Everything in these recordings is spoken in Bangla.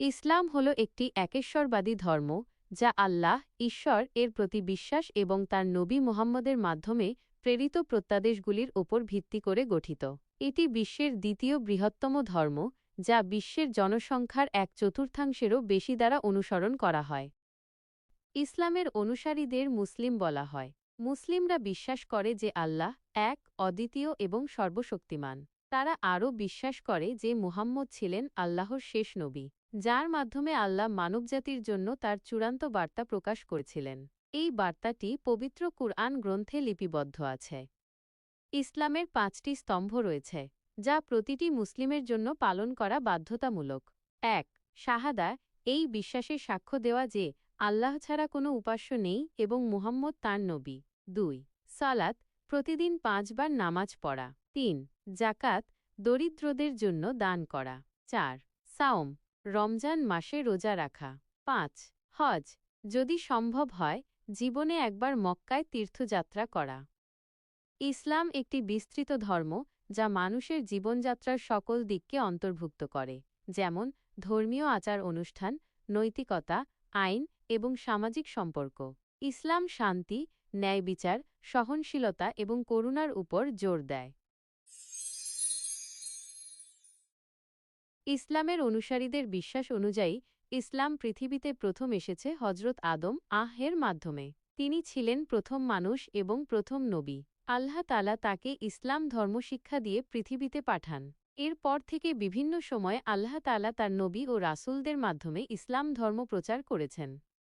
ইসলাম হল একটি একেশ্বরবাদী ধর্ম, যা আল্লাহ, ঈশ্বর, এর প্রতি বিশ্বাস এবং তার নবী মুহাম্মদের মাধ্যমে প্রেরিত প্রত্যাদেশগুলির ওপর ভিত্তি করে গঠিত। এটি বিশ্বের দ্বিতীয় বৃহত্তম ধর্ম, যা বিশ্বের জনসংখ্যার এক চতুর্থাংশেরও বেশি দ্বারা অনুসরণ করা হয়। ইসলামের অনুসারীদের মুসলিম বলা হয়। মুসলিমরা বিশ্বাস করে যে আল্লাহ এক, অদ্বিতীয় এবং সর্বশক্তিমান। তারা আরও বিশ্বাস করে যে মুহাম্মদ ছিলেন আল্লাহর শেষ নবী। যার মাধ্যমে আল্লাহ মানবজাতির জন্য তার চূড়ান্ত বার্তা প্রকাশ করেছিলেন। এই বার্তাটি পবিত্র কুরআন গ্রন্থে লিপিবদ্ধ আছে। ইসলামের পাঁচটি স্তম্ভ রয়েছে, যা প্রতিটি মুসলিমের জন্য পালন করা বাধ্যতামূলক। এক, শাহাদা, এই বিশ্বাসে সাক্ষ্য দেওয়া যে আল্লাহ ছাড়া কোনো উপাস্য নেই এবং মুহাম্মদ তাঁর নবী। দুই, সালাত, প্রতিদিন পাঁচবার নামাজ পড়া। তিন জাকাত দরিদ্রদের জন্য দান করা। চার, সাওম রমজান মাসে রোজা রাখা। পাঁচ, হজ। যদি সম্ভব হয়, জীবনে একবার মক্কায় তীর্থযাত্রা করা। ইসলাম একটি বিস্তৃত ধর্ম, যা মানুষের জীবনযাত্রার সকল দিককে অন্তর্ভুক্ত করে, যেমন ধর্মীয় আচার অনুষ্ঠান, নৈতিকতা, আইন এবং সামাজিক সম্পর্ক। ইসলাম শান্তি ন্যায় বিচার সহনশীলতা এবং করুণার উপর জোর দেয়। ইসলামের অনুসারীদের বিশ্বাস অনুযায়ী, ইসলাম পৃথিবীতে প্রথম এসেছে হজরত আদম আহের মাধ্যমে। তিনি ছিলেন প্রথম মানুষ এবং প্রথম নবী। আল্লাহ তালা তাকে ইসলাম ধর্ম শিক্ষা দিয়ে পৃথিবীতে পাঠান। এরপর থেকে বিভিন্ন সময়ে আল্লাহ তালা তার নবী ও রাসুলদের মাধ্যমে ইসলাম ধর্ম প্রচার করেছেন।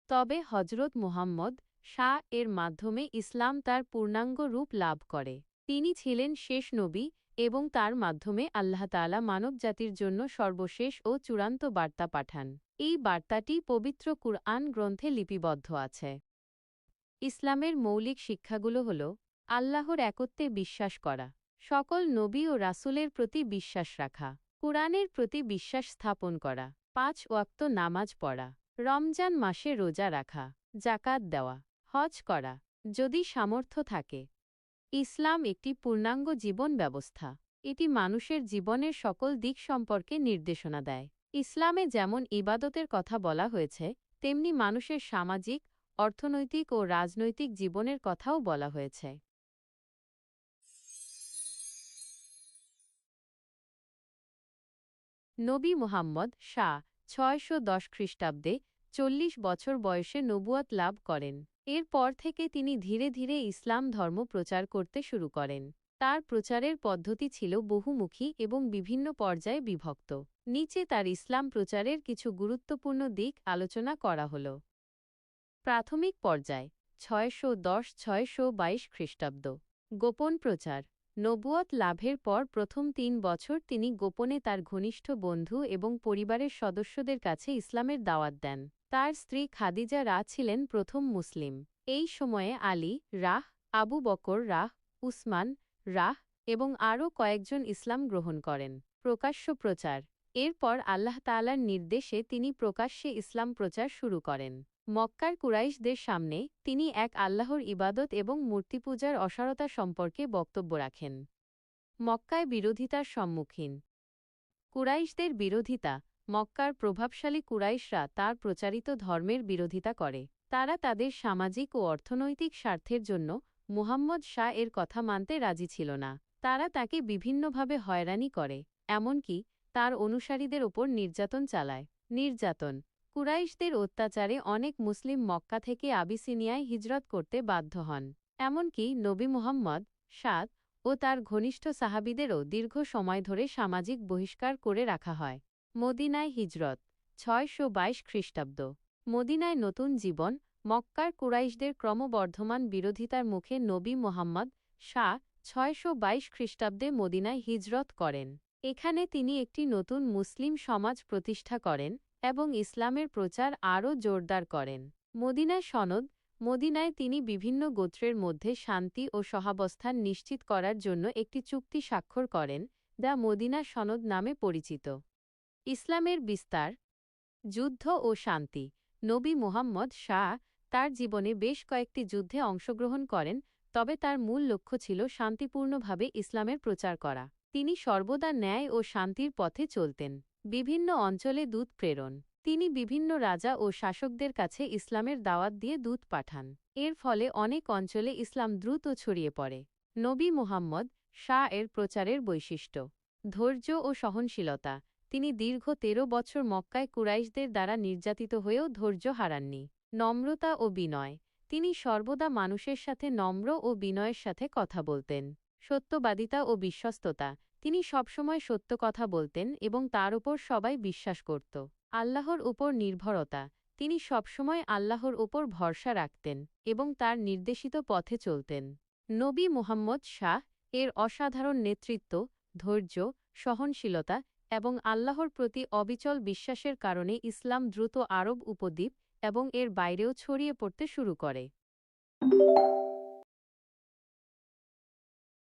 তবে হজরত মুহাম্মদ শাহ এর মাধ্যমে ইসলাম তার পূর্ণাঙ্গ রূপ লাভ করে। তিনি ছিলেন শেষ নবী এবং তার মাধ্যমে আল্লাহ তালা মানবজাতির জন্য সর্বশেষ ও চূড়ান্ত বার্তা পাঠান। এই বার্তাটি পবিত্র কুরআন গ্রন্থে লিপিবদ্ধ আছে। ইসলামের মৌলিক শিক্ষাগুলো হল, আল্লাহর একত্বে বিশ্বাস করা, সকল নবী ও রাসুলের প্রতি বিশ্বাস রাখা, কুরআনের প্রতি বিশ্বাস স্থাপন করা, পাঁচ ওয়াক্ত নামাজ পড়া, রমজান মাসে রোজা রাখা জাকাত দেওয়া, হজ করা, যদি সামর্থ্য থাকে। ইসলাম একটি পূর্ণাঙ্গ জীবন ব্যবস্থা। এটি মানুষের জীবনের সকল দিক সম্পর্কে নির্দেশনা দেয়। ইসলামে যেমন ইবাদতের কথা বলা হয়েছে, তেমনি মানুষের সামাজিক, অর্থনৈতিক ও রাজনৈতিক জীবনের কথাও বলা হয়েছে। নবী মুহাম্মদ শাহ ছয়শো দশ খ্রিস্টাব্দে চল্লিশ বছর বয়সে নবুয়াত লাভ করেন। এরপর থেকে তিনি ধীরে ধীরে ইসলাম ধর্ম প্রচার করতে শুরু করেন। তার প্রচারের পদ্ধতি ছিল বহুমুখী এবং বিভিন্ন পর্যায়ে বিভক্ত। নিচে তার ইসলাম প্রচারের কিছু গুরুত্বপূর্ণ দিক আলোচনা করা হল। প্রাথমিক পর্যায়, ছয়শো দশ ছয়শো বাইশ খ্রিস্টাব্দ। গোপন প্রচার। নবুয়ত লাভের পর প্রথম তিন বছর তিনি গোপনে তার ঘনিষ্ঠ বন্ধু এবং পরিবারের সদস্যদের কাছে ইসলামের দাওয়াত দেন। তার স্ত্রী খাদিজা রা ছিলেন প্রথম মুসলিম। এই সময়ে আলী, রাহ, আবু বকর রাহ, উসমান রাহ এবং আরও কয়েকজন ইসলাম গ্রহণ করেন। প্রকাশ্য প্রচার। এরপর আল্লাহ তালার নির্দেশে তিনি প্রকাশ্যে ইসলাম প্রচার শুরু করেন। মক্কার কুরাইশদের সামনে তিনি এক আল্লাহর ইবাদত এবং মূর্তিপূজার অসারতা সম্পর্কে বক্তব্য রাখেন। মক্কায় বিরোধিতার সম্মুখীন। কুরাইশদের বিরোধিতা। মক্কার প্রভাবশালী কুরাইশরা তার প্রচারিত ধর্মের বিরোধিতা করে। তারা তাদের সামাজিক ও অর্থনৈতিক স্বার্থের জন্য মুহাম্মদ শাহ এর কথা মানতে রাজি ছিল না। তারা তাকে বিভিন্নভাবে হয়রানি করে, এমনকি তার অনুসারীদের ওপর নির্যাতন চালায়। নির্যাতন। কুরাইশদের অত্যাচারে অনেক মুসলিম মক্কা থেকে আবিসিনিয়ায় হিজরত করতে বাধ্য হন। এমনকি নবী মুহাম্মদ সাদ ও তার ঘনিষ্ঠ সাহাবিদেরও দীর্ঘ সময় ধরে সামাজিক বহিষ্কার করে রাখা হয়। মদিনায় হিজরত, ছয়শো বাইশ খ্রিস্টাব্দ। মদিনায় নতুন জীবন, মক্কার কুরাইশদের ক্রমবর্ধমান বিরোধিতার মুখে নবী মোহাম্মদ শাহ ছয়শো বাইশ খ্রিস্টাব্দে মদিনায় হিজরত করেন। এখানে তিনি একটি নতুন মুসলিম সমাজ প্রতিষ্ঠা করেন এবং ইসলামের প্রচার আরও জোরদার করেন। মদিনায় সনদ, মদিনায় তিনি বিভিন্ন গোত্রের মধ্যে শান্তি ও সহাবস্থান নিশ্চিত করার জন্য একটি চুক্তি স্বাক্ষর করেন, যা মদিনা সনদ নামে পরিচিত। ইসলামের বিস্তার, যুদ্ধ ও শান্তি। নবী মুহাম্মদ শাহ তার জীবনে বেশ কয়েকটি যুদ্ধে অংশগ্রহণ করেন, তবে তার মূল লক্ষ্য ছিল শান্তিপূর্ণভাবে ইসলামের প্রচার করা। তিনি সর্বদা ন্যায় ও শান্তির পথে চলতেন। বিভিন্ন অঞ্চলে দূত প্রেরণ। তিনি বিভিন্ন রাজা ও শাসকদের কাছে ইসলামের দাওয়াত দিয়ে দূত পাঠান। এর ফলে অনেক অঞ্চলে ইসলাম দ্রুত ছড়িয়ে পড়ে। নবী মুহাম্মদ শাহ এর প্রচারের বৈশিষ্ট্য, ধৈর্য ও সহনশীলতা। তিনি দীর্ঘ তেরো বছর মক্কায় কুরাইশদের দ্বারা নির্যাতিত হয়েও ধৈর্য হারাননি। নম্রতা ও বিনয়। তিনি সর্বদা মানুষের সাথে নম্র ও বিনয়ের সাথে কথা বলতেন। সত্যবাদিতা ও বিশ্বস্ততা। তিনি সবসময় সত্য কথা বলতেন এবং তার উপর সবাই বিশ্বাস করত। আল্লাহর উপর নির্ভরতা। তিনি সবসময় আল্লাহর উপর ভরসা রাখতেন এবং তার নির্দেশিত পথে চলতেন। নবী মুহাম্মদ শাহ এর অসাধারণ নেতৃত্ব, ধৈর্য, সহনশীলতা এবং আল্লাহর প্রতি অবিচল বিশ্বাসের কারণে ইসলাম দ্রুত আরব উপদ্বীপ এবং এর বাইরেও ছড়িয়ে পড়তে শুরু করে।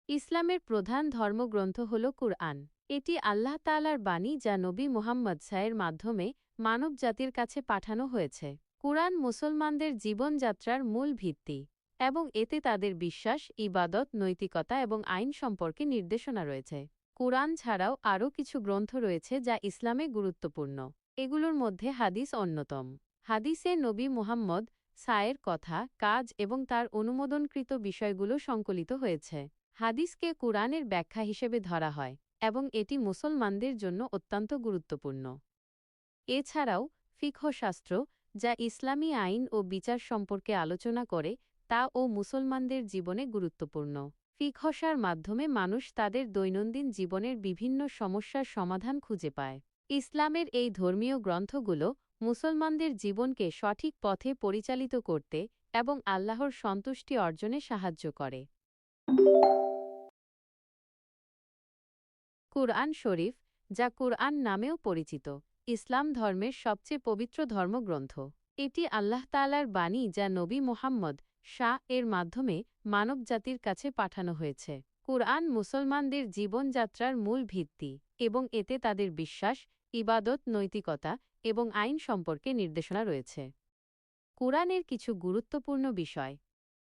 ইসলামের প্রধান ধর্মগ্রন্থ হল কুরআন। এটি আল্লাহ তালার বাণী যা নবী মোহাম্মদ সায়ের মাধ্যমে মানব জাতির কাছে পাঠানো হয়েছে। কুরআন মুসলমানদের জীবনযাত্রার মূল ভিত্তি এবং এতে তাদের বিশ্বাস, ইবাদত, নৈতিকতা এবং আইন সম্পর্কে নির্দেশনা রয়েছে। কুরআন ছাড়াও আরও কিছু গ্রন্থ রয়েছে যা ইসলামে গুরুত্বপূর্ণ। এগুলোর মধ্যে হাদিস অন্যতম। হাদিসে নবী মুহাম্মদ, সায়ের কথা, কাজ এবং তার অনুমোদনকৃত বিষয়গুলো সংকলিত হয়েছে। হাদিসকে কুরআনের ব্যাখ্যা হিসেবে ধরা হয় এবং এটি মুসলমানদের জন্য অত্যন্ত গুরুত্বপূর্ণ। এছাড়াও ফিকহশাস্ত্র যা ইসলামী আইন ও বিচার সম্পর্কে আলোচনা করে, তা ও মুসলমানদের জীবনে গুরুত্বপূর্ণ। ফিকহসার মাধ্যমে মানুষ তাদের দৈনন্দিন জীবনের বিভিন্ন সমস্যার সমাধান খুঁজে পায়। ইসলামের এই ধর্মীয় গ্রন্থগুলো মুসলমানদের জীবনকে সঠিক পথে পরিচালিত করতে এবং আল্লাহর সন্তুষ্টি অর্জনে সাহায্য করে। কুরআন শরীফ, যা কুরআন নামেও পরিচিত, ইসলাম ধর্মের সবচেয়ে পবিত্র ধর্মগ্রন্থ। এটি আল্লাহ তালার বাণী যা নবী মোহাম্মদ শাহ এর মাধ্যমে মানবজাতির কাছে পাঠানো হয়েছে। কুরআন মুসলমানদের জীবনযাত্রার মূল ভিত্তি এবং এতে তাদের বিশ্বাস, ইবাদত, নৈতিকতা এবং আইন সম্পর্কে নির্দেশনা রয়েছে। কুরআনের কিছু গুরুত্বপূর্ণ বিষয়।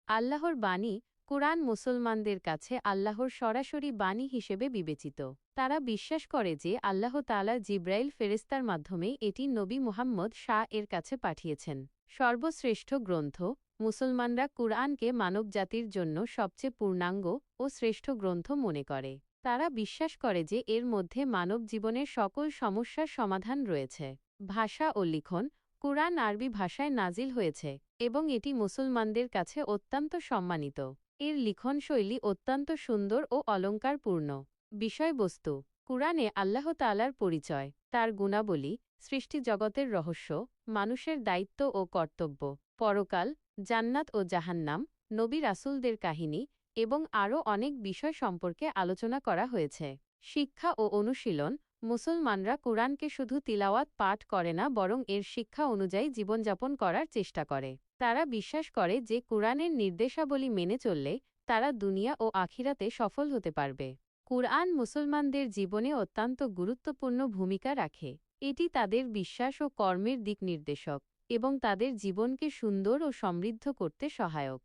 আল্লাহর বাণী কুরআন মুসলমানদের কাছে আল্লাহর সরাসরি বাণী হিসেবে বিবেচিত। তারা বিশ্বাস করে যে আল্লাহ তালা জিব্রাইল ফেরেস্তার মাধ্যমে এটি নবী মুহাম্মদ শাহ এর কাছে পাঠিয়েছেন। সর্বশ্রেষ্ঠ গ্রন্থ মুসলমানরা কুরআনকে মানবজাতির জন্য সবচেয়ে পূর্ণাঙ্গ ও শ্রেষ্ঠ গ্রন্থ মনে করে। তারা বিশ্বাস করে যে এর মধ্যে মানব জীবনের সকল সমস্যার সমাধান রয়েছে। ভাষা ও লিখন, কুরআন আরবি ভাষায় নাজিল হয়েছে এবং এটি মুসলমানদের কাছে অত্যন্ত সম্মানিত। এর লিখনশৈলী অত্যন্ত সুন্দর ও অলঙ্কারপূর্ণ। বিষয়বস্তু, কুরআনে আল্লাহ তালার পরিচয়, তার গুণাবলী সৃষ্টি জগতের রহস্য, মানুষের দায়িত্ব ও কর্তব্য, পরকাল জান্নাত ও জাহান্নাম, নবী রাসুলদের কাহিনী এবং আরও অনেক বিষয় সম্পর্কে আলোচনা করা হয়েছে। শিক্ষা ও অনুশীলন, মুসলমানরা কুরআনকে শুধু তিলাওয়াত পাঠ করে না বরং এর শিক্ষা অনুযায়ী জীবনযাপন করার চেষ্টা করে। তারা বিশ্বাস করে যে কুরআনের নির্দেশাবলী মেনে চললে তারা দুনিয়া ও আখিরাতে সফল হতে পারবে। কুরআন মুসলমানদের জীবনে অত্যন্ত গুরুত্বপূর্ণ ভূমিকা রাখে। এটি তাদের বিশ্বাস ও কর্মের দিক নির্দেশক। এবং তাদের জীবনকে সুন্দর ও সমৃদ্ধ করতে সহায়ক।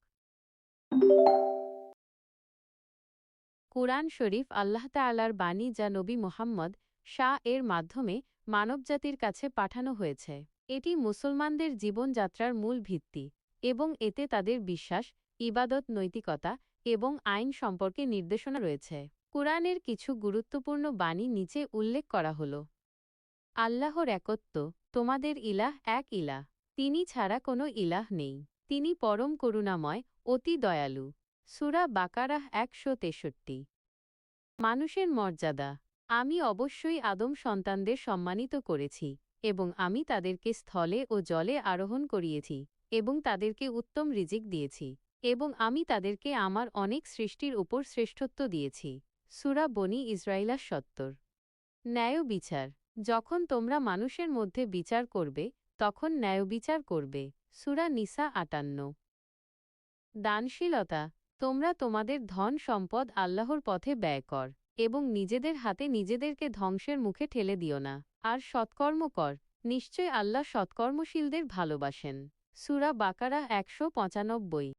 কুরআন শরীফ আল্লাহ তালার বাণী যা নবী মোহাম্মদ শাহ এর মাধ্যমে মানবজাতির কাছে পাঠানো হয়েছে। এটি মুসলমানদের জীবনযাত্রার মূল ভিত্তি এবং এতে তাদের বিশ্বাস, ইবাদত, নৈতিকতা এবং আইন সম্পর্কে নির্দেশনা রয়েছে। কুরআনের কিছু গুরুত্বপূর্ণ বাণী নিচে উল্লেখ করা হল। আল্লাহর একত্ব, তোমাদের ইলাহ এক ইলাহ। তিনি ছাড়া কোনো ইলাহ নেই। তিনি পরম করুণাময়, অতি দয়ালু। সুরা বাকারাহ একশো তেষট্টি। মানুষের মর্যাদা। আমি অবশ্যই আদম সন্তানদের সম্মানিত করেছি এবং আমি তাদেরকে স্থলে ও জলে আরোহণ করিয়েছি এবং তাদেরকে উত্তম রিজিক দিয়েছি এবং আমি তাদেরকে আমার অনেক সৃষ্টির উপর শ্রেষ্ঠত্ব দিয়েছি। সুরা বনি ইসরাইলা সত্তর। ন্যায় বিচার যখন তোমরা মানুষের মধ্যে বিচার করবে তখন ন্যায়বিচার করবে। সুরা নিসা আটান্ন। দানশীলতা, তোমরা তোমাদের ধন সম্পদ আল্লাহর পথে ব্যয় কর এবং নিজেদের হাতে নিজেদেরকে ধ্বংসের মুখে ঠেলে দিও না। আর সৎকর্ম কর, নিশ্চয় আল্লাহ সৎকর্মশীলদের ভালোবাসেন। সুরা বাকারা একশো পঁচানব্বই।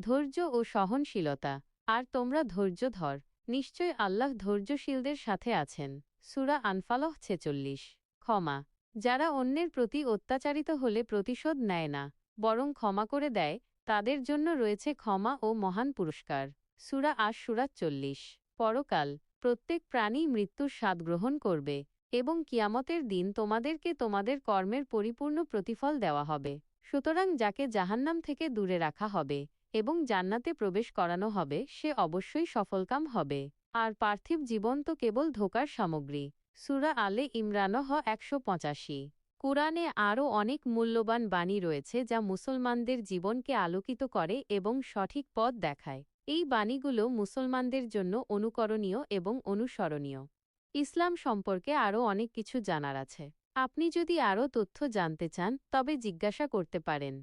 ধৈর্য ও সহনশীলতা, আর তোমরা ধৈর্য ধর, নিশ্চয় আল্লাহ ধৈর্যশীলদের সাথে আছেন। সুরা আনফালহ ছেচল্লিশ। ক্ষমা যারা অন্যের প্রতি অত্যাচারিত হলে প্রতিশোধ নেয় না, বরং ক্ষমা করে দেয়, তাদের জন্য রয়েছে ক্ষমা ও মহান পুরস্কার। সুরা আশ সুরা চল্লিশ। পরকাল, প্রত্যেক প্রাণী মৃত্যুর স্বাদ গ্রহণ করবে এবং কিয়ামতের দিন তোমাদেরকে তোমাদের কর্মের পরিপূর্ণ প্রতিফল দেওয়া হবে। সুতরাং যাকে জাহান্নাম থেকে দূরে রাখা হবে এবং জান্নাতে প্রবেশ করানো হবে, সে অবশ্যই সফলকাম হবে। আর পার্থিব জীবন তো কেবল ধোকার সামগ্রী। সুরা আলে ইমরানহ একশো পঁচাশি। কুরআনে আরও অনেক মূল্যবান বাণী রয়েছে যা মুসলমানদের জীবনকে আলোকিত করে এবং সঠিক পথ দেখায়। এই বাণীগুলো মুসলমানদের জন্য অনুকরণীয় এবং অনুসরণীয়। ইসলাম সম্পর্কে আরও অনেক কিছু জানার আছে। আপনি যদি আরও তথ্য জানতে চান, তবে জিজ্ঞাসা করতে পারেন।